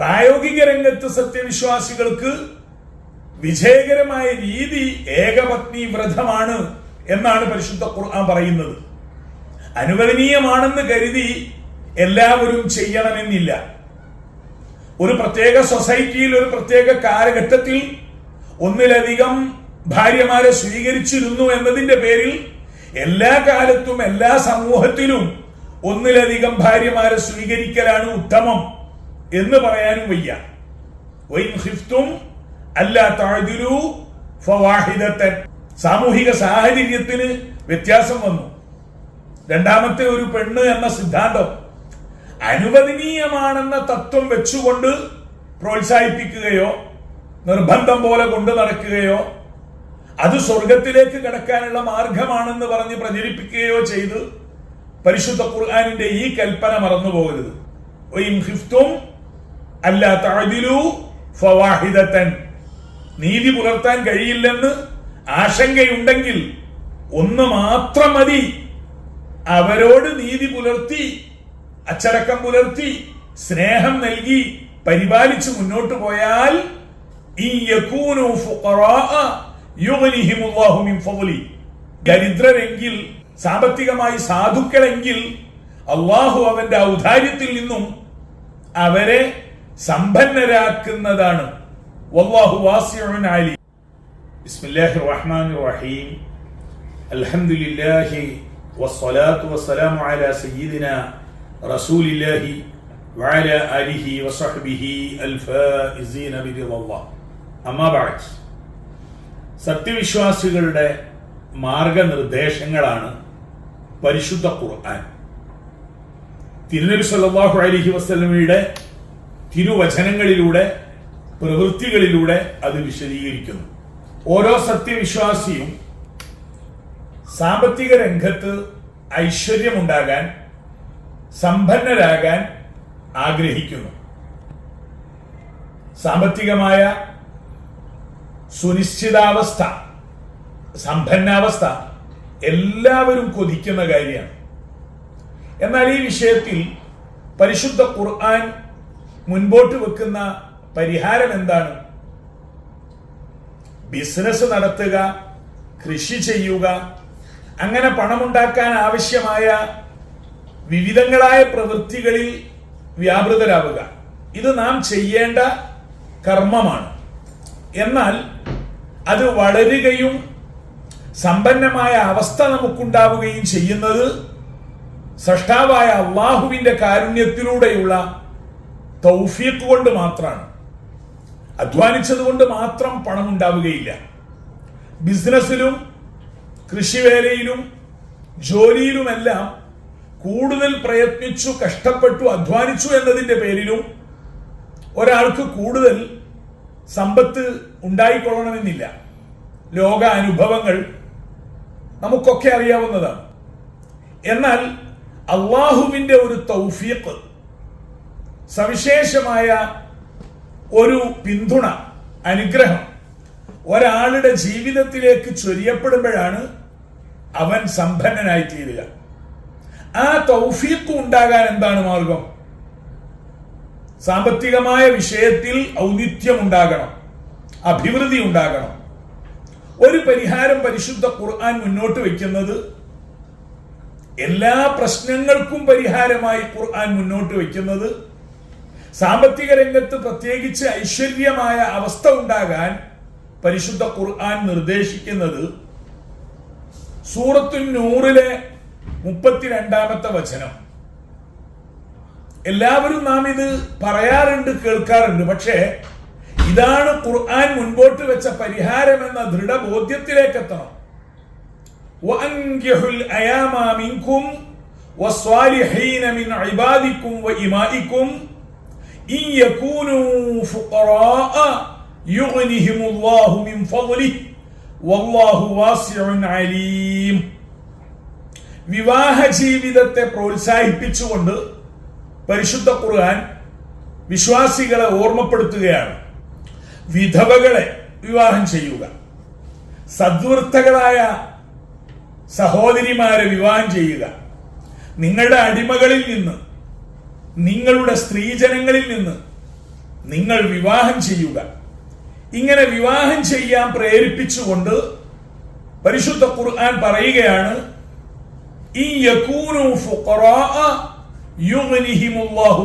പ്രായോഗിക രംഗത്ത് സത്യവിശ്വാസികൾക്ക് വിജയകരമായ രീതി ഏകപത്നി വ്രതമാണ് എന്നാണ് പരിശുദ്ധ ഖുർആൻ പറയുന്നത്. അനുവദനീയമാണെന്ന് കരുതി എല്ലാവരും ചെയ്യണമെന്നില്ല. ഒരു പ്രത്യേക സൊസൈറ്റിയിൽ ഒരു പ്രത്യേക കാലഘട്ടത്തിൽ ഒന്നിലധികം ഭാര്യമാരെ സ്വീകരിച്ചിരുന്നു എന്നതിന്റെ പേരിൽ എല്ലാ കാലത്തും എല്ലാ സമൂഹത്തിലും ഒന്നിലധികം ഭാര്യമാരെ സ്വീകരിക്കലാണ് ഉത്തമം. എന്ന് പറയാനും വയ്യ. സാമൂഹിക സാഹചര്യത്തിന് വ്യത്യാസം വന്നു. രണ്ടാമത്തെ ഒരു പെണ്ണ് എന്ന സിദ്ധാന്തം അനുവദനീയമാണെന്ന തത്വം വെച്ചുകൊണ്ട് പ്രോത്സാഹിപ്പിക്കുകയോ നിർബന്ധം പോലെ കൊണ്ടു നടക്കുകയോ അത് സ്വർഗത്തിലേക്ക് കടക്കാനുള്ള മാർഗമാണെന്ന് പറഞ്ഞ് പ്രചരിപ്പിക്കുകയോ ചെയ്ത് പരിശുദ്ധ ഖുർആാനിന്റെ ഈ കൽപ്പന മറന്നു പോകരുത് അല്ല തഅദിലു ഫവാഹിദത്തൻ. നീതി പുലർത്താൻ കഴിയില്ലെന്ന് ആശങ്കയുണ്ടെങ്കിൽ ഒന്ന് മാത്രം മതി. അവരോട് നീതി പുലർത്തി അച്ചടക്കം പുലർത്തി സ്നേഹം നൽകി പരിപാലിച്ച് മുന്നോട്ട് പോയാൽ ദരിദ്രരെങ്കിൽ സാമ്പത്തികമായി സാധുക്കളെങ്കിൽ അള്ളാഹു അവന്റെ ഔദാര്യത്തിൽ നിന്നും അവരെ സമ്പന്നരാക്കുന്നതാണ് വല്ലാഹു വാസിഉൻ അലി ബിസ്മില്ലാഹിർ റഹ്മാനിർ റഹീം അൽഹംദുലില്ലാഹി വസ്സലാത്തു വസ്സലാമു അലാ സയ്യിദിനാ റസൂലില്ലാഹി وعلى آله وصحبه الفائزين برضا الله أما بعد സത്യവിശ്വാസികളുടെ മാർഗനിർദ്ദേശങ്ങളാണ് പരിശുദ്ധ ഖുർആൻ തിരുനബി സല്ലല്ലാഹു അലൈഹി വസല്ലമയുടെ തിരുവചനങ്ങളിലൂടെ പ്രവൃത്തികളിലൂടെ അത് വിശദീകരിക്കുന്നു. ഓരോ സത്യവിശ്വാസിയും സാമ്പത്തിക രംഗത്ത് ഐശ്വര്യമുണ്ടാകാൻ സമ്പന്നരാകാൻ ആഗ്രഹിക്കുന്നു. സാമ്പത്തികമായ സുനിശ്ചിതാവസ്ഥ സമ്പന്നാവസ്ഥ എല്ലാവരും കൊതിക്കുന്ന കാര്യമാണ്. എന്നാൽ ഈ വിഷയത്തിൽ പരിശുദ്ധ ഖുർആൻ മുൻപോട്ട് വെക്കുന്ന പരിഹാരം എന്താണ്? ബിസിനസ് നടത്തുക കൃഷി ചെയ്യുക അങ്ങനെ പണമുണ്ടാക്കാൻ ആവശ്യമായ വിവിധങ്ങളായ പ്രവൃത്തികളിൽ വ്യാപൃതരാവുക. ഇത് നാം ചെയ്യേണ്ട കർമ്മമാണ്. എന്നാൽ അത് വളരുകയും സമ്പന്നമായ അവസ്ഥ നമുക്കുണ്ടാവുകയും ചെയ്യുന്നത് സൃഷ്ടാവായ അള്ളാഹുവിന്റെ കാരുണ്യത്തിലൂടെയുള്ള തൗഫീഖ് കൊണ്ട് മാത്രമാണ്. അധ്വാനിച്ചത് കൊണ്ട് മാത്രം പണം ഉണ്ടാവുകയില്ല ബിസിനസ്സിലും കൃഷിവേലയിലും ജോലിയിലുമെല്ലാം കൂടുതൽ പ്രയത്നിച്ചു കഷ്ടപ്പെട്ടു അധ്വാനിച്ചു എന്നതിന്റെ പേരിലും ഒരാൾക്ക് കൂടുതൽ സമ്പത്ത് ഉണ്ടായിക്കൊള്ളണമെന്നില്ല. ലോക അനുഭവങ്ങൾ നമുക്കൊക്കെ അറിയാവുന്നതാണ്. എന്നാൽ അള്ളാഹുവിന്റെ ഒരു തൗഫീഖ് സവിശേഷമായ ഒരു പിന്തുണ അനുഗ്രഹം ഒരാളുടെ ജീവിതത്തിലേക്ക് ചൊരിയപ്പെടുമ്പോഴാണ് അവൻ സമ്പന്നനായി തീരുക. ആ തൗഫീഖ് ഉണ്ടാകാൻ എന്താണ് മാർഗം? സാമ്പത്തികമായ വിഷയത്തിൽ ഔന്നിത്യം ഉണ്ടാകണം അഭിവൃദ്ധി ഉണ്ടാകണം. ഒരു പരിഹാരം പരിശുദ്ധ ഖുർആൻ മുന്നോട്ട് വയ്ക്കുന്നത് എല്ലാ പ്രശ്നങ്ങൾക്കും പരിഹാരമായി ഖുർആൻ മുന്നോട്ട് വയ്ക്കുന്നത് സാമ്പത്തിക രംഗത്ത് പ്രത്യേകിച്ച് ഐശ്വര്യമായ അവസ്ഥ ഉണ്ടാകാൻ പരിശുദ്ധ ഖുർആൻ നിർദ്ദേശിക്കുന്നത് സൂറത്തു നൂറിലെ മുപ്പത്തിരണ്ടാമത്തെ വചനം. എല്ലാവരും നാം ഇത് പറയാറുണ്ട് കേൾക്കാറുണ്ട്. പക്ഷേ ഇതാണ് ഖുർആൻ മുൻപോട്ട് വെച്ച പരിഹാരം എന്ന ദൃഢബോധ്യത്തിലേക്ക് എത്തണം إن يكونوا فقراء يغنهم الله من فضله والله واسع عليم വിവാഹ ജീവിതത്തെ പ്രോത്സാഹിപ്പിച്ചുകൊണ്ട് പരിശുദ്ധ ഖുർആൻ വിശ്വാസികളെ ഓർമ്മപ്പെടുത്തുകയാണ് വിധവകളെ വിവാഹം ചെയ്യുക സദ്വൃത്തകളായ സഹോദരിമാരെ വിവാഹം ചെയ്യുക നിങ്ങളുടെ അടിമകളിൽ നിന്ന് നിങ്ങളുടെ സ്ത്രീജനങ്ങളിൽ നിന്ന് നിങ്ങൾ വിവാഹം ചെയ്യുക. ഇങ്ങനെ വിവാഹം ചെയ്യാൻ പ്രേരിപ്പിച്ചുകൊണ്ട് പരിശുദ്ധ ഖുർആൻ പറയുകയാണ് ഈ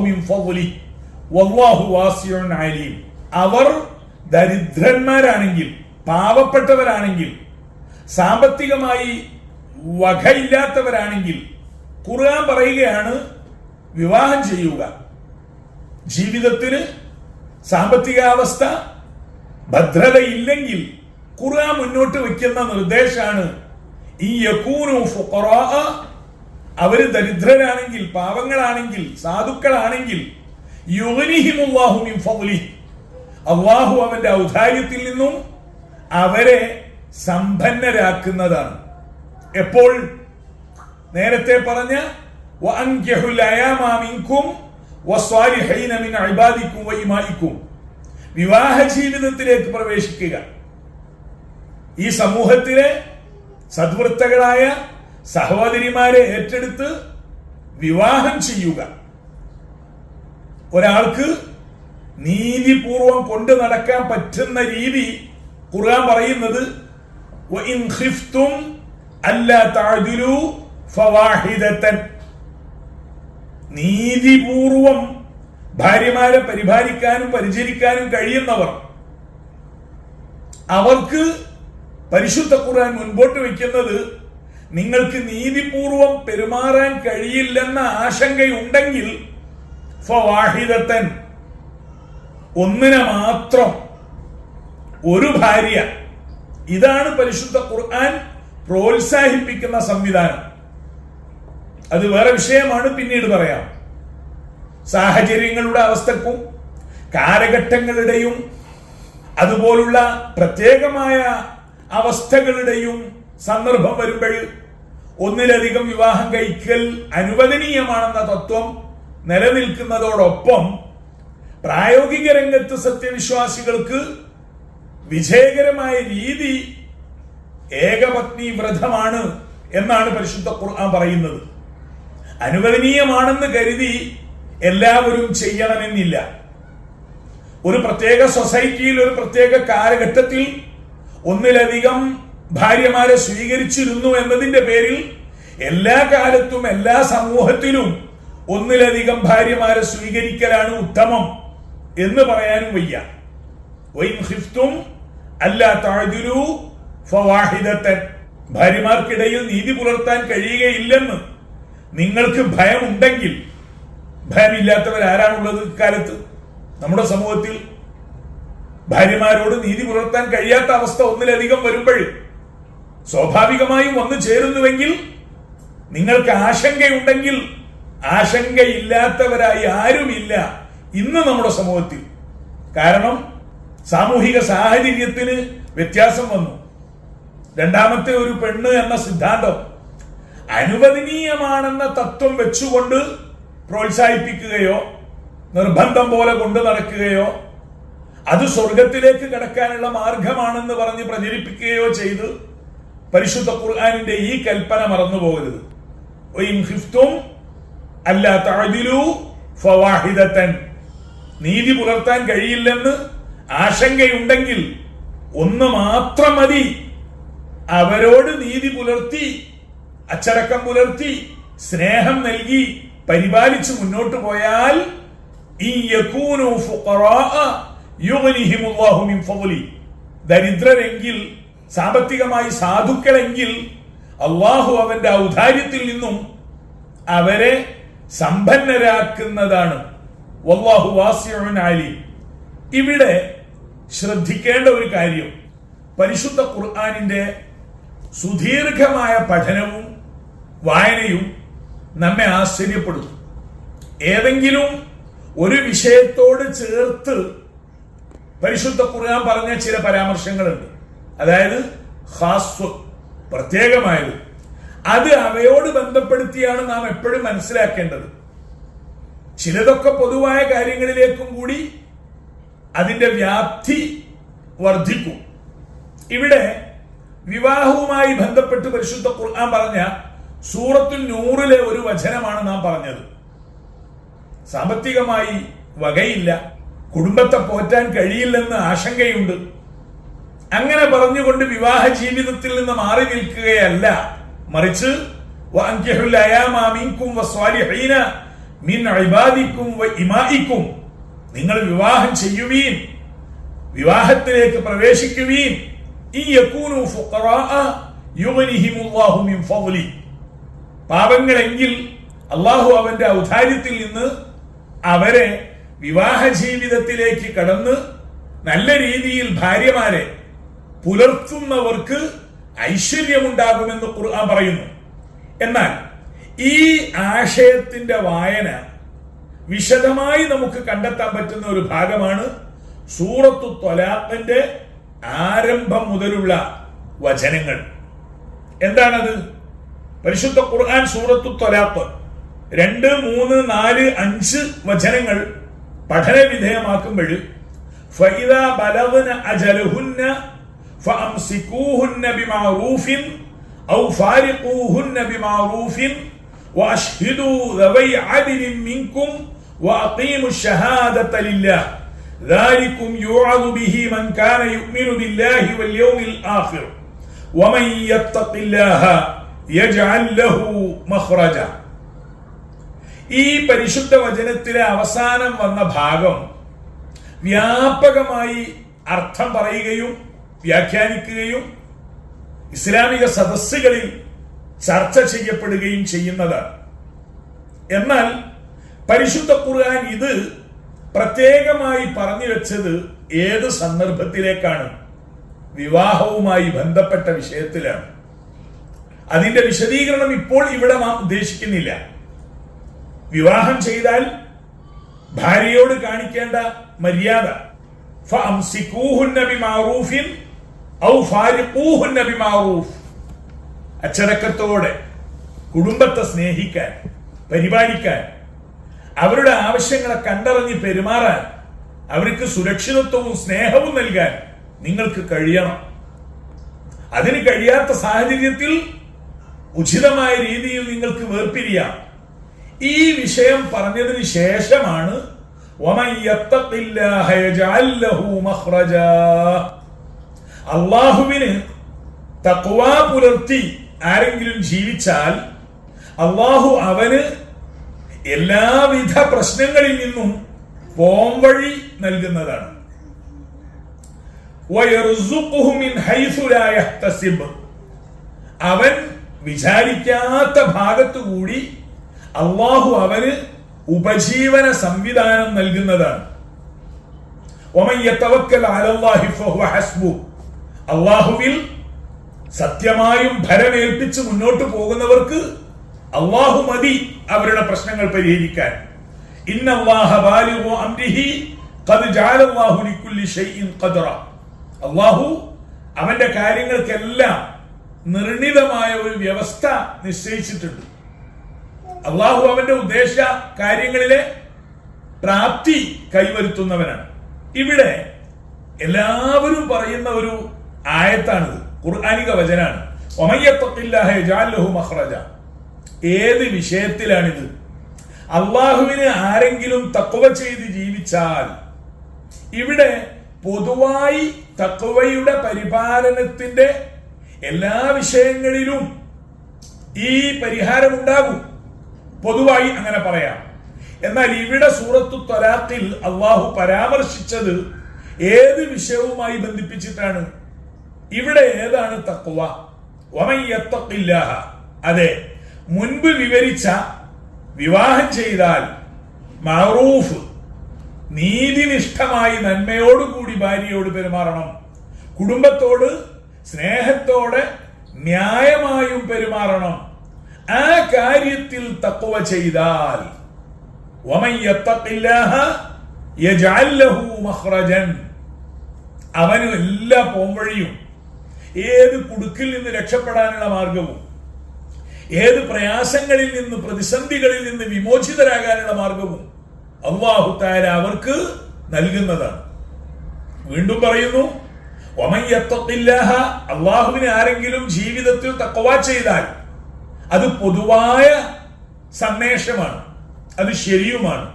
മിൻ വല്ലാഹു അലീം. അവർ ദരിദ്രന്മാരാണെങ്കിൽ പാവപ്പെട്ടവരാണെങ്കിൽ സാമ്പത്തികമായി വകയില്ലാത്തവരാണെങ്കിൽ ഖുർആൻ പറയുകയാണ് വിവാഹം ചെയ്യുക. ജീവിതത്തിന് സാമ്പത്തികാവസ്ഥ ഭദ്രതയില്ലെങ്കിൽ ഖുർആൻ മുന്നോട്ട് വെക്കുന്ന നിർദ്ദേശമാണ് ഈ യക്കൂനു അവർ ദരിദ്രരാണെങ്കിൽ പാവങ്ങളാണെങ്കിൽ സാധുക്കളാണെങ്കിൽ അള്ളാഹു അവന്റെ ഔദാര്യത്തിൽ നിന്നും അവരെ സമ്പന്നരാക്കുന്നതാണ്. എപ്പോൾ? നേരത്തെ പറഞ്ഞ വിവാഹ ജീവിതത്തിലേക്ക് പ്രവേശിക്കുക. ഈ സമൂഹത്തിലെ സദ്വൃത്തകളായ സഹോദരിമാരെ ഏറ്റെടുത്ത് വിവാഹം ചെയ്യുക. ഒരാൾക്ക് നീതിപൂർവം കൊണ്ടു നടക്കാൻ പറ്റുന്ന രീതി ഖുർആൻ പറയുന്നത് അല്ലാ താഴ്തിലു ഫവാഹിദത്തൻ നീതിപൂർവം ഭാര്യമാരെ പരിപാലിക്കാനും പരിചരിക്കാനും കഴിയുന്നവർ അവർക്ക് പരിശുദ്ധ ഖുർആൻ മുൻപോട്ട് വെക്കുന്നത് നിങ്ങൾക്ക് നീതിപൂർവം പെരുമാറാൻ കഴിയില്ലെന്ന ആശങ്കയുണ്ടെങ്കിൽ ഫവാഹിദത്തൻ ഒന്നിനെ മാത്രം ഒരു ഭാര്യ. ഇതാണ് പരിശുദ്ധ ഖുർആൻ പ്രോത്സാഹിപ്പിക്കുന്ന സംവിധാനം. അത് വേറെ വിഷയമാണ് പിന്നീട് പറയാം. സാഹചര്യങ്ങളുടെ അവസ്ഥക്കും കാലഘട്ടങ്ങളുടെയും അതുപോലുള്ള പ്രത്യേകമായ അവസ്ഥകളുടെയും സന്ദർഭം വരുമ്പോൾ ഒന്നിലധികം വിവാഹം കഴിക്കൽ അനുവദനീയമാണെന്ന തത്വം നിലനിൽക്കുന്നതോടൊപ്പം പ്രായോഗിക രംഗത്ത് സത്യവിശ്വാസികൾക്ക് വിജയകരമായ രീതി ഏകപത്നി വ്രതമാണ് എന്നാണ് പരിശുദ്ധ ഖുർആൻ പറയുന്നത്. അനുവദനീയമാണെന്ന് കരുതി എല്ലാവരും ചെയ്യണമെന്നില്ല. ഒരു പ്രത്യേക സൊസൈറ്റിയിൽ ഒരു പ്രത്യേക കാലഘട്ടത്തിൽ ഒന്നിലധികം ഭാര്യമാരെ സ്വീകരിച്ചിരുന്നു എന്നതിന്റെ പേരിൽ എല്ലാ കാലത്തും എല്ലാ സമൂഹത്തിലും ഒന്നിലധികം ഭാര്യമാരെ സ്വീകരിക്കലാണ് ഉത്തമം എന്ന് പറയാനും വയ്യ. ഭാര്യമാർക്കിടയിൽ നീതി പുലർത്താൻ കഴിയുകയില്ലെന്ന് നിങ്ങൾക്ക് ഭയമുണ്ടെങ്കിൽ ഭയമില്ലാത്തവർ ആരാണുള്ളത് ഇക്കാലത്ത്? നമ്മുടെ സമൂഹത്തിൽ ഭാര്യമാരോട് നീതി പുലർത്താൻ കഴിയാത്ത അവസ്ഥ ഒന്നിലധികം വരുമ്പോൾ സ്വാഭാവികമായും വന്നു ചേരുന്നുവെങ്കിൽ നിങ്ങൾക്ക് ആശങ്കയുണ്ടെങ്കിൽ ആശങ്കയില്ലാത്തവരായി ആരുമില്ല ഇന്ന് നമ്മുടെ സമൂഹത്തിൽ. കാരണം സാമൂഹിക സാഹചര്യത്തിന് വ്യത്യാസം വന്നു. രണ്ടാമത്തെ ഒരു പെണ്ണ് എന്ന സിദ്ധാന്തം അനുവദനീയമാണെന്ന തത്വം വെച്ചുകൊണ്ട് പ്രോത്സാഹിപ്പിക്കുകയോ നിർബന്ധം പോലെ കൊണ്ടു നടക്കുകയോ അത് സ്വർഗത്തിലേക്ക് കടക്കാനുള്ള മാർഗമാണെന്ന് പറഞ്ഞ് പ്രചരിപ്പിക്കുകയോ ചെയ്ത് പരിശുദ്ധ ഖുർആാനിന്റെ ഈ കൽപ്പന മറന്നു പോകരുത് അല്ല തഅദിലു ഫവാഹിദത്തൻ നീതി പുലർത്താൻ കഴിയില്ലെന്ന് ആശങ്കയുണ്ടെങ്കിൽ ഒന്ന് മാത്രം മതി. അവരോട് നീതി പുലർത്തി അച്ചടക്കം പുലർത്തി സ്നേഹം നൽകി പരിപാലിച്ച് മുന്നോട്ട് പോയാൽ ദരിദ്രരെങ്കിൽ സാമ്പത്തികമായി സാധുക്കളെങ്കിൽ അള്ളാഹു അവന്റെ ഔദാര്യത്തിൽ നിന്നും അവരെ സമ്പന്നരാക്കുന്നതാണ്. വല്ലാഹു വാസിഉൻ അലീം. ഇവിടെ ശ്രദ്ധിക്കേണ്ട ഒരു കാര്യം പരിശുദ്ധ ഖുർആാനിന്റെ സുദീർഘമായ പഠനവും വായനയും നമ്മെ ആശ്ചര്യപ്പെടുത്തും. ഏതെങ്കിലും ഒരു വിഷയത്തോട് ചേർത്ത് പരിശുദ്ധ ഖുർആൻ പറഞ്ഞ ചില പരാമർശങ്ങളുണ്ട്. അതായത് ഹാസ്വ പ്രത്യേകമായത്. അത് അവയോട് ബന്ധപ്പെടുത്തിയാണ് നാം എപ്പോഴും മനസ്സിലാക്കേണ്ടത്. ചിലതൊക്കെ പൊതുവായ കാര്യങ്ങളിലേക്കും കൂടി അതിന്റെ വ്യാപ്തി വർദ്ധിക്കും. ഇവിടെ വിവാഹവുമായി ബന്ധപ്പെട്ട് പരിശുദ്ധ ഖുർആൻ പറഞ്ഞ സൂറത്തുൽ നൂറിലെ ഒരു വചനമാണ് നാം പറഞ്ഞത്. സാമ്പത്തികമായി വകയില്ല. കുടുംബത്തെ പോറ്റാൻ കഴിയില്ലെന്ന് ആശങ്കയുണ്ട്. അങ്ങനെ പറഞ്ഞുകൊണ്ട് വിവാഹ ജീവിതത്തിൽ നിന്ന് മാറി നിൽക്കുകയല്ല. മറിച്ച് നിങ്ങൾ വിവാഹം ചെയ്യുവീൻ വിവാഹത്തിലേക്ക് പ്രവേശിക്കുവീൻ. ഈ യകൂനു ഫുഖറാഅ യുഗ്നിഹിമുല്ലാഹു മിൻ ഫദ്ലി പാപങ്ങളെങ്കിൽ അള്ളാഹു അവന്റെ ഔദാര്യത്തിൽ നിന്ന് അവരെ വിവാഹ ജീവിതത്തിലേക്ക് കടന്ന് നല്ല രീതിയിൽ ഭാര്യമാരെ പുലർത്തുന്നവർക്ക് ഐശ്വര്യമുണ്ടാകുമെന്ന് ഖുർആൻ പറയുന്നു. എന്നാൽ ഈ ആശയത്തിന്റെ വായന വിശദമായി നമുക്ക് കണ്ടെത്താൻ പറ്റുന്ന ഒരു ഭാഗമാണ് സൂറത്തു ത്വലാഖിന്റെ ആരംഭം മുതലുള്ള വചനങ്ങൾ. എന്താണത്? പരിശുദ്ധ ഖുർആൻ സൂറത്തു ത്വലാഖ് രണ്ട് മൂന്ന് നാല് അഞ്ച് വചനങ്ങൾ പഠന വിധേയമാക്കുമ്പോൾ ഫൈദ ബലവന അജലഹുന്ന فأمسكوهن بمعروف أو فارقوهن بمعروف وأشهدوا ذوي عدل منكم وأقيموا الشهادة لله ذلكم يوعظ به من كان يؤمن بالله واليوم الآخر ومن يتق الله മഖ്റജ. ഈ പരിശുദ്ധ വചനത്തിലെ അവസാനം വന്ന ഭാഗം വ്യാപകമായി അർത്ഥം പറയുകയും വ്യാഖ്യാനിക്കുകയും ഇസ്ലാമിക സദസ്സുകളിൽ ചർച്ച ചെയ്യപ്പെടുകയും ചെയ്യുന്നത്. എന്നാൽ പരിശുദ്ധ ഖുർആൻ ഇത് പ്രത്യേകമായി പറഞ്ഞു വെച്ചത് ഏത് സന്ദർഭത്തിലേക്കാണ്? വിവാഹവുമായി ബന്ധപ്പെട്ട വിഷയത്തിലാണ്. അതിന്റെ വിശദീകരണം ഇപ്പോൾ ഇവിടെ നാം ഉദ്ദേശിക്കുന്നില്ല. വിവാഹം ചെയ്താൽ ഭാര്യയോട് കാണിക്കേണ്ട മര്യാദ. അച്ചടക്കത്തോടെ കുടുംബത്തെ സ്നേഹിക്കാൻ പരിപാലിക്കാൻ അവരുടെ ആവശ്യങ്ങളെ കണ്ടറിഞ്ഞ് പെരുമാറാൻ അവർക്ക് സുരക്ഷിതത്വവും സ്നേഹവും നൽകാൻ നിങ്ങൾക്ക് കഴിയണം. അതിന് കഴിയാത്ത സാഹചര്യത്തിൽ ഉചിതമായ രീതിയിൽ നിങ്ങൾക്ക് വേർപിരിയാം. ഈ വിഷയം പറഞ്ഞതിന് ശേഷമാണ് അള്ളാഹുവിന് തക്വാ പുലർത്തി ആരെങ്കിലും ജീവിച്ചാൽ അള്ളാഹു അവന് എല്ലാവിധ പ്രശ്നങ്ങളിൽ നിന്നും പോംവഴി നൽകുന്നതാണ്. അവൻ വിചാരിക്കാത്ത ഭാഗത്തുകൂടി അള്ളാഹു അവന് ഉപജീവന സംവിധാനം നൽകുന്നതാണ്. അള്ളാഹുവിൽ സത്യമായും ഭരമേൽപ്പിച്ച് മുന്നോട്ട് പോകുന്നവർക്ക് അള്ളാഹു മതി അവരുടെ പ്രശ്നങ്ങൾ പരിഹരിക്കാൻ. അള്ളാഹു അവന്റെ കാര്യങ്ങൾക്കെല്ലാം നിർണിതമായ ഒരു വ്യവസ്ഥ നിശ്ചയിച്ചിട്ടുണ്ട്. അള്ളാഹു അവന്റെ ഉദ്ദേശ കാര്യങ്ങളിലെ പ്രാപ്തി കൈവരുത്തുന്നവനാണ്. ഇവിടെ എല്ലാവരും പറയുന്ന ഒരു ആയത്താണിത്. ഖുർആാനിക വചനാണ്. ഏത് വിഷയത്തിലാണിത്? അള്ളാഹുവിന് ആരെങ്കിലും തക്കവ ചെയ്ത് ജീവിച്ചാൽ ഇവിടെ പൊതുവായി തക്കവയുടെ പരിപാലനത്തിന്റെ എല്ലാ വിഷയങ്ങളിലും ഈ പരിഹാരം ഉണ്ടാകും പൊതുവായി അങ്ങനെ പറയാം. എന്നാൽ ഇവിടെ സൂറത്തു തൊലാത്തിൽ അള്ളാഹു പരാമർശിച്ചത് ഏത് വിഷയവുമായി ബന്ധിപ്പിച്ചിട്ടാണ്? ഇവിടെ ഏതാണ് തക്കുവ വമയ്യത്തക്കില്ലാഹ അതെ മുൻപ് വിവരിച്ച വിവാഹം ചെയ്താൽ മറൂഫ് നീതിനിഷ്ഠമായി നന്മയോടുകൂടി ഭാര്യയോട് പെരുമാറണം. കുടുംബത്തോട് സ്നേഹത്തോടെ ന്യായമായും പെരുമാറണം. ആ കാര്യത്തിൽ തക്കുവ ചെയ്താൽ അവനും എല്ലാ പോംവഴിയും ഏത് കുടുക്കിൽ നിന്ന് രക്ഷപ്പെടാനുള്ള മാർഗവും ഏത് പ്രയാസങ്ങളിൽ നിന്ന് പ്രതിസന്ധികളിൽ നിന്ന് വിമോചിതരാകാനുള്ള മാർഗവും അള്ളാഹുത്താര അവർക്ക് നൽകുന്നതാണ്. വീണ്ടും പറയുന്നു അള്ളാഹുവിനെ ആരെങ്കിലും ജീവിതത്തിൽ തക്കവ ചെയ്താൽ അത് പൊതുവായ സന്ദേശമാണ് അത് ശരിയുമാണ്.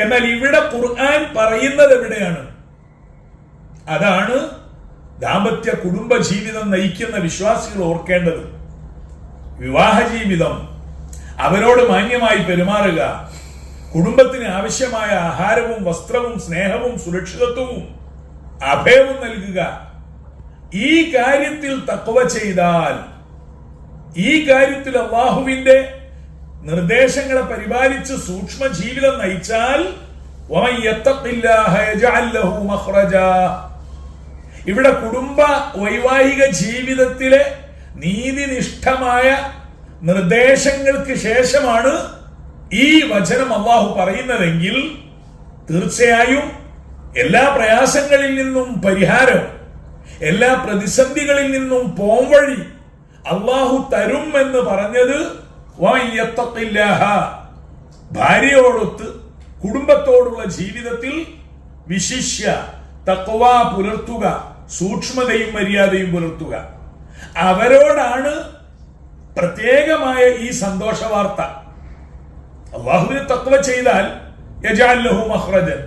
എന്നാൽ ഇവിടെ ഖുർആൻ പറയുന്നത് എവിടെയാണ്? അതാണ് ദാമ്പത്യ കുടുംബ ജീവിതം നയിക്കുന്ന വിശ്വാസികൾ ഓർക്കേണ്ടത്. വിവാഹ ജീവിതം അവരോട് മാന്യമായി പെരുമാറുക കുടുംബത്തിന് ആവശ്യമായ ആഹാരവും വസ്ത്രവും സ്നേഹവും സുരക്ഷിതത്വവും അഭയവും നൽകുക. ഈ കാര്യത്തിൽ തക്കവ ചെയ്താൽ ഈ കാര്യത്തിൽ അള്ളാഹുവിന്റെ നിർദ്ദേശങ്ങളെ പരിപാലിച്ച് സൂക്ഷ്മ ജീവിതം നയിച്ചാൽ ഇവിടെ കുടുംബ വൈവാഹിക ജീവിതത്തിലെ നീതിനിഷ്ഠമായ നിർദ്ദേശങ്ങൾക്ക് ശേഷമാണ് ഈ വചനം അള്ളാഹു പറയുന്നതെങ്കിൽ തീർച്ചയായും എല്ലാ പ്രയാസങ്ങളിൽ നിന്നും പരിഹാരം എല്ലാ പ്രതിസന്ധികളിൽ നിന്നും പോംവഴി അള്ളാഹു തരും എന്ന് പറഞ്ഞത്. ഭാര്യയോടൊത്ത് കുടുംബത്തോടുള്ള ജീവിതത്തിൽ വിശിഷ്യ തക്വ പുലർത്തുക സൂക്ഷ്മതയും മര്യാദയും പുലർത്തുക. അവരോടാണ് പ്രത്യേകമായ ഈ സന്തോഷ വാർത്ത അള്ളാഹുവിന് തത്വ ചെയ്താൽ യജാൽ ലഹു മഹ്റജൻ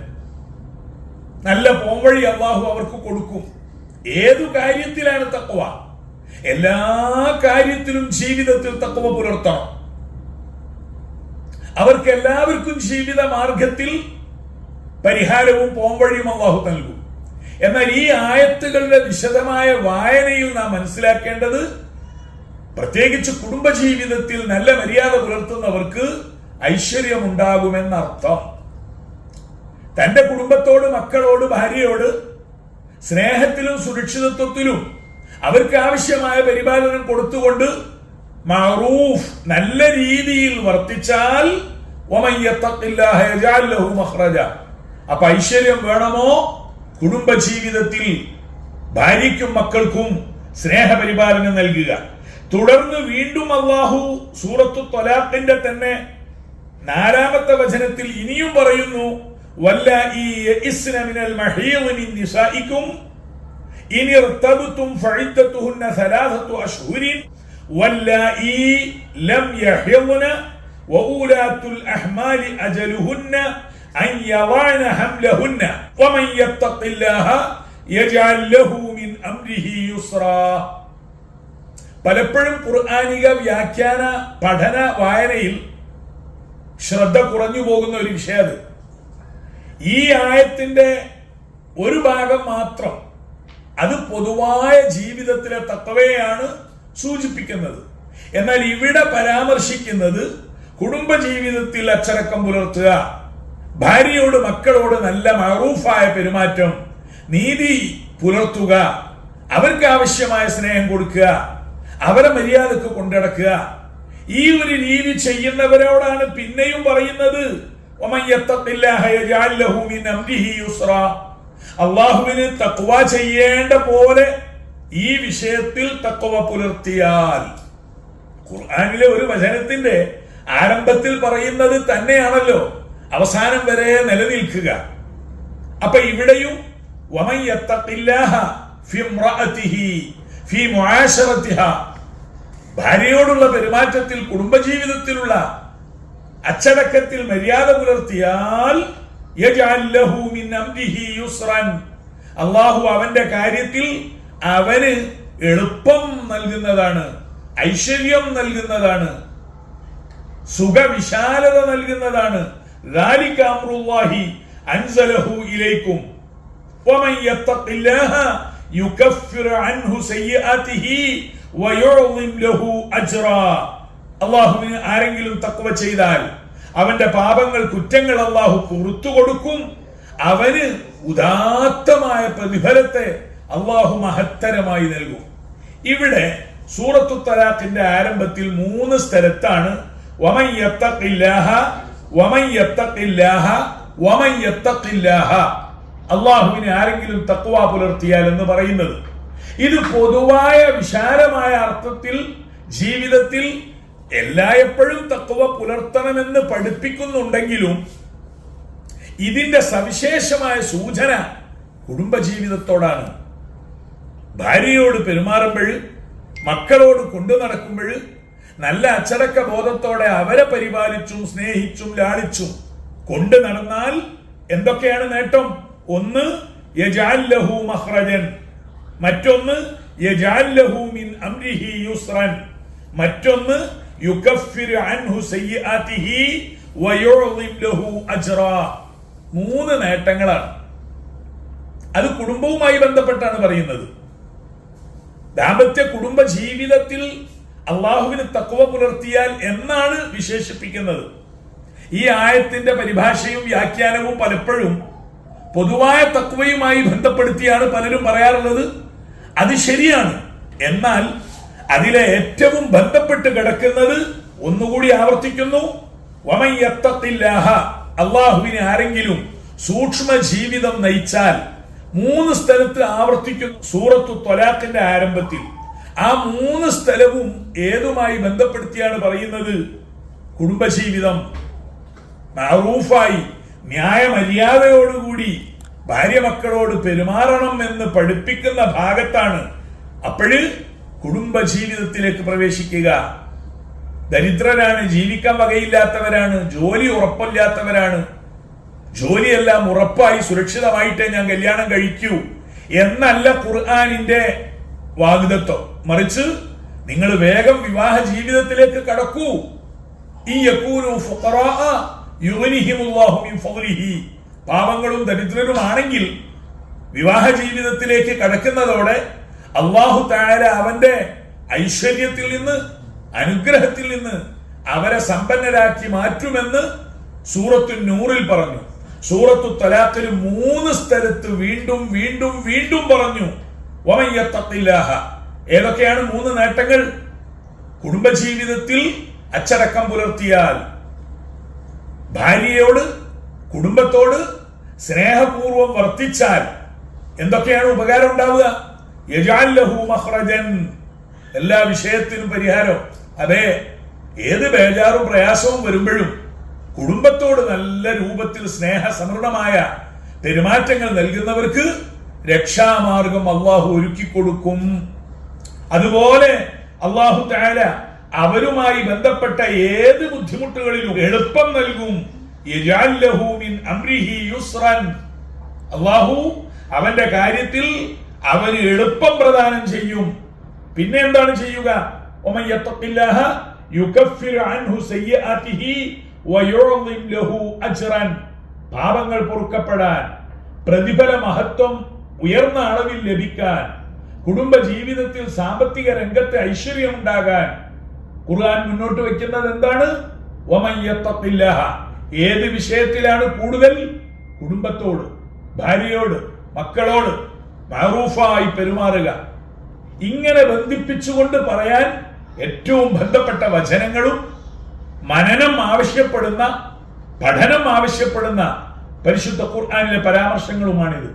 നല്ല പോംവഴി അള്ളാഹു അവർക്ക് കൊടുക്കും. ഏതു കാര്യത്തിലാണ് തക്കവ എല്ലാ കാര്യത്തിലും ജീവിതത്തിൽ തക്കവ പുലർത്തണം. അവർക്ക് എല്ലാവർക്കും ജീവിത മാർഗത്തിൽ പരിഹാരവും പോംവഴിയും അള്ളാഹു നൽകും. എന്നാൽ ഈ ആയത്തുകളുടെ വിശദമായ വായനയിൽ നാം മനസ്സിലാക്കേണ്ടത് പ്രത്യേകിച്ച് കുടുംബജീവിതത്തിൽ നല്ല മര്യാദ പുലർത്തുന്നവർക്ക് ഐശ്വര്യമുണ്ടാകുമെന്നർത്ഥം. തന്റെ കുടുംബത്തോട് മക്കളോട് ഭാര്യയോട് സ്നേഹത്തിലും സുരക്ഷിതത്വത്തിലും അവർക്ക് ആവശ്യമായ പരിപാലനം കൊടുത്തുകൊണ്ട് മറൂഫ് നല്ല രീതിയിൽ വർത്തിച്ചാൽ ഐശ്വര്യം വേണമോ? കുടുംബജീവിതത്തിൽ ഭാര്യയ്ക്കും മക്കൾക്കും സ്നേഹപരിപാലനം നൽകുക. തുടർന്ന് വീണ്ടും അള്ളാഹു സൂറത്തു തൊലാഖിന്റെ തന്നെ നാലാമത്തെ വചനത്തിൽ ഇനിയും പറയുന്നു വല്ല ഈ യഇസ്ന മിനൽ മഹീദ് മിൻ നിസാഇക്കും ഇൻ ഇർതബ്തും ഫഇദ്ദത്തുഹുന്ന സലാസത്തു അശ്ഹുരിൻ واللائي لم يحضن وأولاة الأحمال أجلهن أن يضعن حملهن ومن يتق الله يجعل له من أمره يسرا പലപ്പോഴും ഖുർആാനിക വ്യാഖ്യാന പഠന വായനയിൽ ശ്രദ്ധ കുറഞ്ഞു പോകുന്ന ഒരു വിഷയം അത് ഈ ആയത്തിന്റെ ഒരു ഭാഗം മാത്രം അത് പൊതുവായ ജീവിതത്തിലെ തത്വയാണ് സൂചിപ്പിക്കുന്നത്. എന്നാൽ ഇവിടെ പരാമർശിക്കുന്നത് കുടുംബജീവിതത്തിൽ അച്ചടക്കം പുലർത്തുക ഭാര്യയോട് മക്കളോട് നല്ല മറൂഫായ പെരുമാറ്റം നീതി പുലർത്തുക അവർക്ക് ആവശ്യമായ സ്നേഹം കൊടുക്കുക അവരെ മര്യാദയ്ക്ക് കൊണ്ടടക്കുക. ഈ ഒരു രീതി ചെയ്യുന്നവരോടാണ് പിന്നെയും പറയുന്നത്. അള്ളാഹുവിന് തക്വ ചെയ്യേണ്ട പോലെ ഈ വിഷയത്തിൽ തക്വ പുലർത്തിയാൽ ഖുർആാനിലെ ഒരു വചനത്തിന്റെ ആരംഭത്തിൽ പറയുന്നത് തന്നെയാണല്ലോ. അവസാനം വരെ നിലനിൽക്കുക. അപ്പൊ ഇവിടെയും ഭാര്യയോടുള്ള പെരുമാറ്റത്തിൽ കുടുംബജീവിതത്തിലുള്ള അച്ചടക്കത്തിൽ മര്യാദ പുലർത്തിയാൽ അള്ളാഹു അവന്റെ കാര്യത്തിൽ അവന് എളുപ്പം നൽകുന്നതാണ് ഐശ്വര്യം നൽകുന്നതാണ് സുഖവിശാലത നൽകുന്നതാണ്. അള്ളാഹുവിന് ആരെങ്കിലും തക്കുവ ചെയ്താൽ അവന്റെ പാപങ്ങൾ കുറ്റങ്ങൾ അള്ളാഹു പുറത്തു കൊടുക്കും. അവന് ഉദാത്തമായ പ്രതിഫലത്തെ അള്ളാഹു മഹത്തരമായി നൽകും. ഇവിടെ സൂറത്തു തലാഖിന്റെ ആരംഭത്തിൽ മൂന്ന് സ്ഥലത്താണ് അള്ളാഹുവിനെ ആരെങ്കിലും തക്കുവ പുലർത്തിയാൽ എന്ന് പറയുന്നത്. ഇത് പൊതുവായ വിശാലമായ അർത്ഥത്തിൽ ജീവിതത്തിൽ എല്ലായ്പ്പോഴും തക്കുവ പുലർത്തണമെന്ന് പഠിപ്പിക്കുന്നുണ്ടെങ്കിലും ഇതിന്റെ സവിശേഷമായ സൂചന കുടുംബജീവിതത്തോടാണ്. ഭാര്യയോട് പെരുമാറുമ്പോൾ മക്കളോട് കൊണ്ടു നടക്കുമ്പോൾ നല്ല അച്ചടക്ക ബോധത്തോടെ അവരെ പരിപാലിച്ചും സ്നേഹിച്ചും ലാളിച്ചും കൊണ്ട് നടന്നാൽ എന്തൊക്കെയാണ് നേട്ടം? ഒന്ന് യജാൽ ലഹു മഖ്റജൻ മറ്റൊന്ന് യജാൽ ലഹു മിൻ അംരിഹി യുസ്രൻ മറ്റൊന്ന് മൂന്ന് നേട്ടങ്ങളാണ്. അത് കുടുംബവുമായി ബന്ധപ്പെട്ടാണ് പറയുന്നത്. ദാമ്പത്യ കുടുംബ ജീവിതത്തിൽ അള്ളാഹുവിന് തക്കവ പുലർത്തിയാൽ എന്നാണ് വിശേഷിപ്പിക്കുന്നത്. ഈ ആയത്തിന്റെ പരിഭാഷയും വ്യാഖ്യാനവും പലപ്പോഴും പൊതുവായ തക്വയുമായി ബന്ധപ്പെടുത്തിയാണ് പലരും പറയാറുള്ളത്. അത് ശരിയാണ്. എന്നാൽ അതിലെ ഏറ്റവും ബന്ധപ്പെട്ട് കിടക്കുന്നത് ഒന്നുകൂടി ആവർത്തിക്കുന്നു. അള്ളാഹുവിനെ ആരെങ്കിലും സൂക്ഷ്മ ജീവിതം നയിച്ചാൽ മൂന്ന് സ്ഥലത്ത് ആവർത്തിക്കുന്നു സൂറത്തു തൊലാഖിന്റെ ആരംഭത്തിൽ. ആ മൂന്ന് സ്ഥലവും ഏതുമായി ബന്ധപ്പെടുത്തിയാണ് പറയുന്നത്? കുടുംബജീവിതം. മാറൂഫായി ന്യായമര്യാദയോടുകൂടി ഭാര്യ മക്കളോട് പെരുമാറണം എന്ന് പഠിപ്പിക്കുന്ന ഭാഗത്താണ്. അപ്പോഴ് കുടുംബജീവിതത്തിലേക്ക് പ്രവേശിക്കുക. ദരിദ്രരാണ് ജീവിക്കാൻ വകയില്ലാത്തവരാണ് ജോലി ഉറപ്പില്ലാത്തവരാണ്. ജോലിയെല്ലാം ഉറപ്പായി സുരക്ഷിതമായിട്ടേ ഞാൻ കല്യാണം കഴിക്കൂ എന്നല്ല ഖുർആാനിന്റെ വാഗ്ദത്വം മറിച്ച് നിങ്ങൾ വേഗം വിവാഹ ജീവിതത്തിലേക്ക് കടക്കൂ. ഈ പാവങ്ങളും ദരിദ്രരുമാണെങ്കിൽ വിവാഹ ജീവിതത്തിലേക്ക് കടക്കുന്നതോടെ അള്ളാഹു താര അവന്റെ ഐശ്വര്യത്തിൽ നിന്ന് അനുഗ്രഹത്തിൽ നിന്ന് അവരെ സമ്പന്നരാക്കി മാറ്റുമെന്ന് സൂറത്തു നൂറിൽ പറഞ്ഞു. സൂറത്തു തലാഖിൽ മൂന്ന് സ്ഥലത്ത് വീണ്ടും വീണ്ടും വീണ്ടും പറഞ്ഞു ഒമയ്യത്തത്തില്ലാഹ ഏതൊക്കെയാണ് മൂന്ന് നേട്ടങ്ങൾ? കുടുംബജീവിതത്തിൽ അച്ചടക്കം പുലർത്തിയാൽ ഭാര്യയോട് കുടുംബത്തോട് സ്നേഹപൂർവം വർത്തിച്ചാൽ എന്തൊക്കെയാണ് ഉപകാരം ഉണ്ടാവുക? എല്ലാ വിഷയത്തിനും പരിഹാരം. അതെ ഏത് ബേജാറും പ്രയാസവും വരുമ്പോഴും കുടുംബത്തോട് നല്ല രൂപത്തിൽ സ്നേഹ സമൃദ്ധമായ പെരുമാറ്റങ്ങൾ നൽകുന്നവർക്ക് രക്ഷാമാർഗം അള്ളാഹു ഒരുക്കി കൊടുക്കും. അതുപോലെ അള്ളാഹു താര അവരുമായി ബന്ധപ്പെട്ട ഏത് ബുദ്ധിമുട്ടുകളിലും എളുപ്പം നൽകും. അള്ളാഹു അവന്റെ കാര്യത്തിൽ അവന് എളുപ്പം പ്രദാനം ചെയ്യും. പിന്നെ എന്താണ് ചെയ്യുക? പാപങ്ങൾ പൊറുക്കപ്പെടാൻ പ്രതിഫല മഹത്വം ഉയർന്ന അളവിൽ ലഭിക്കാൻ കുടുംബ ജീവിതത്തിൽ സാമ്പത്തിക രംഗത്ത് ഐശ്വര്യം ഉണ്ടാകാൻ ഖുർആൻ മുന്നോട്ട് വെക്കുന്നത് എന്താണ്? ഏത് വിഷയത്തിലാണ് കൂടുതൽ? കുടുംബത്തോട് ഭാര്യയോട് മക്കളോട് മാറൂഫായി പെരുമാറുക. ഇങ്ങനെ ബന്ധിപ്പിച്ചുകൊണ്ട് പറയാൻ ഏറ്റവും ബന്ധപ്പെട്ട വചനങ്ങളും മനനം ആവശ്യപ്പെടുന്ന പഠനം ആവശ്യപ്പെടുന്ന പരിശുദ്ധ ഖുർആാനിലെ പരാമർശങ്ങളുമാണിത്.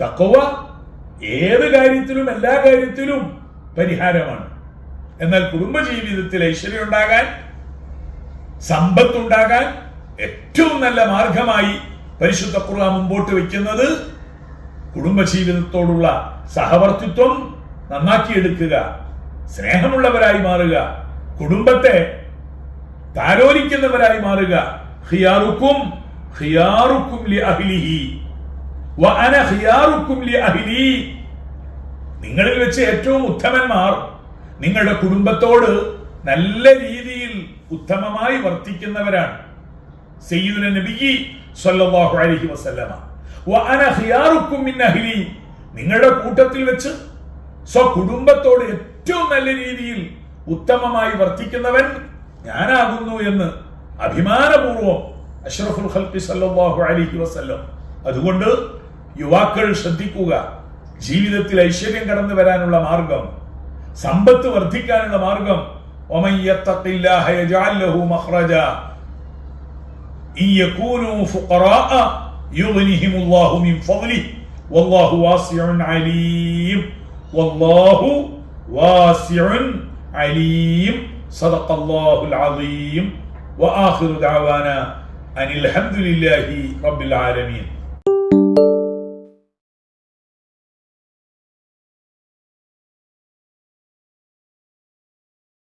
തക്കവ ഏത് കാര്യത്തിലും എല്ലാ കാര്യത്തിലും പരിഹാരമാണ്. എന്നാൽ കുടുംബജീവിതത്തിൽ ഐശ്വര്യം ഉണ്ടാകാൻ സമ്പത്തുണ്ടാകാൻ ഏറ്റവും നല്ല മാർഗമായി പരിശുദ്ധ ഖുർആൻ മുമ്പോട്ട് വയ്ക്കുന്നത് കുടുംബജീവിതത്തോടുള്ള സഹവർത്തിത്വം നന്നാക്കിയെടുക്കുക സ്നേഹമുള്ളവരായി മാറുക കുടുംബത്തെ താരോലിക്കുന്നവരായി മാറുക. ഖിയാറുക്കും ഖിയാറുക്കും ലി അഹിലിഹി. ഖിയാറുക്കും ലി അഹിലി. നിങ്ങളിൽ വെച്ച് ഏറ്റവും ഉത്തമന്മാർ നിങ്ങളുടെ കുടുംബത്തോട് നല്ല രീതിയിൽ ഉത്തമമായി വർത്തിക്കുന്നവരാണ്. സയ്യിദുന നബിയി സല്ലല്ലാഹു അലൈഹി വസല്ലമ. നിങ്ങളുടെ കൂട്ടത്തിൽ വെച്ച് സ്വകുടുംബത്തോട് ഏറ്റവും നല്ല രീതിയിൽ ഉത്തമമായി വർത്തിക്കുന്നവൻ ഞാനാകുന്നു എന്ന് അഭിമാനപൂർവം അഷ്റഫുൽ ഖൽഖി സല്ലല്ലാഹു അലൈഹി വസല്ലം. അതുകൊണ്ട് യുവാക്കൾ ശ്രദ്ധിക്കുക. ജീവിതത്തിൽ ഐശ്വര്യം കടന്നു വരാനുള്ള മാർഗം സമ്പത്ത് വർദ്ധിക്കാനുള്ള മാർഗം. ഒമയ്യത്തഖില്ലാഹ യജഅൽ ഇൻ ഫുഖറാഅ യുഗ്നിഹിമുല്ലാഹു മിൻ ഫളി വല്ലാഹു വാസിഉൻ അലീം. വല്ലാഹു വാസിഉൻ അലീം. സദഖല്ലാഹുൽ അലീം വആഖിറു ദഅവാന അനിൽ ഹംദുലില്ലാഹി റബ്ബിൽ ആലമീൻ.